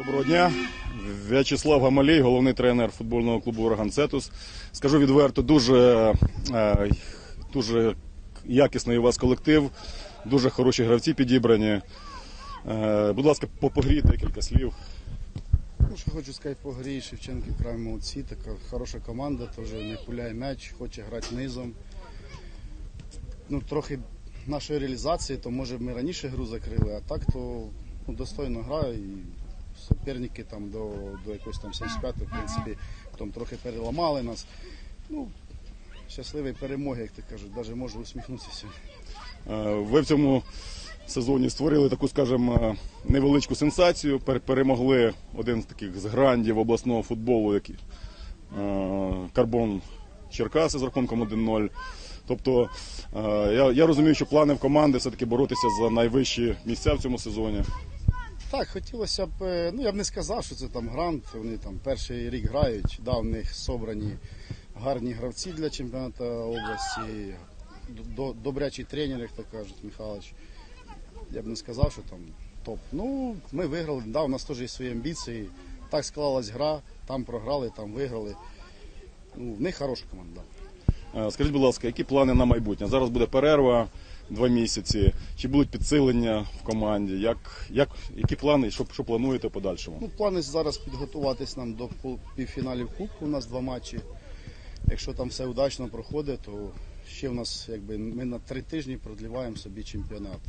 Доброго дня. В'ячеслав Гамалій, головний тренер футбольного клубу Ураган Цетус. Скажу відверто, дуже, е, дуже якісний у вас колектив, дуже хороші гравці підібрані. Е, Будь ласка, по по грі декілька слів. Ну, що хочу сказати по грі Шевченки край молодці, така хороша команда, теж не пуляє м'яч, хоче грати низом. Ну, трохи нашої реалізації, то може ми раніше гру закрили, а так то ну, достойно грає і суперники там до, до якогось там 75 в принципі, потім трохи переламали нас. Ну, щасливої перемоги, як ти кажуть, навіть можу усміхнутися сьогодні. Е, Ви в цьому сезоні створили таку, скажімо, невеличку сенсацію. Перемогли один з таких з грандів обласного футболу, який е, Карбон Черкаси з рахунком 1-0. Тобто е, я, я розумію, що плани в команди все-таки боротися за найвищі місця в цьому сезоні. Так, хотілося б, е, ну я б не сказав, що це там грант, вони там перший рік грають, да, в них собрані гарні гравці для чемпіонату області, до- добрячий тренер, як так кажуть, Михайлович. Я б не сказав, що там топ. Ну, ми виграли, да, у нас теж є свої амбіції. Так склалась гра, там програли, там виграли. Ну, в них хороша команда. Е, Скажіть, будь ласка, які плани на майбутнє? Зараз буде перерва два місяці. Чи будуть підсилення в команді? Як, як, які плани, що, що плануєте подальшому? Ну, плани зараз підготуватись нам до півфіналів Кубку. У нас два матчі. Якщо там все удачно проходить, то ще в нас якби ми на три тижні продліваємо собі чемпіонат.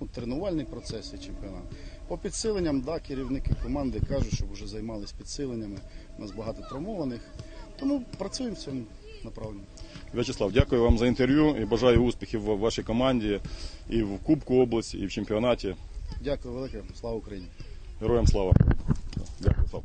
Ну, тренувальний процес і чемпіонат. По підсиленням, да, керівники команди кажуть, щоб вже займалися підсиленнями. У нас багато травмованих. Тому працюємо в цьому направлені. В'ячеслав, дякую вам за інтерв'ю і бажаю успіхів в вашій команді і в Кубку області, і в чемпіонаті. Дякую велике, слава Україні. Героям слава. Дякую, слава.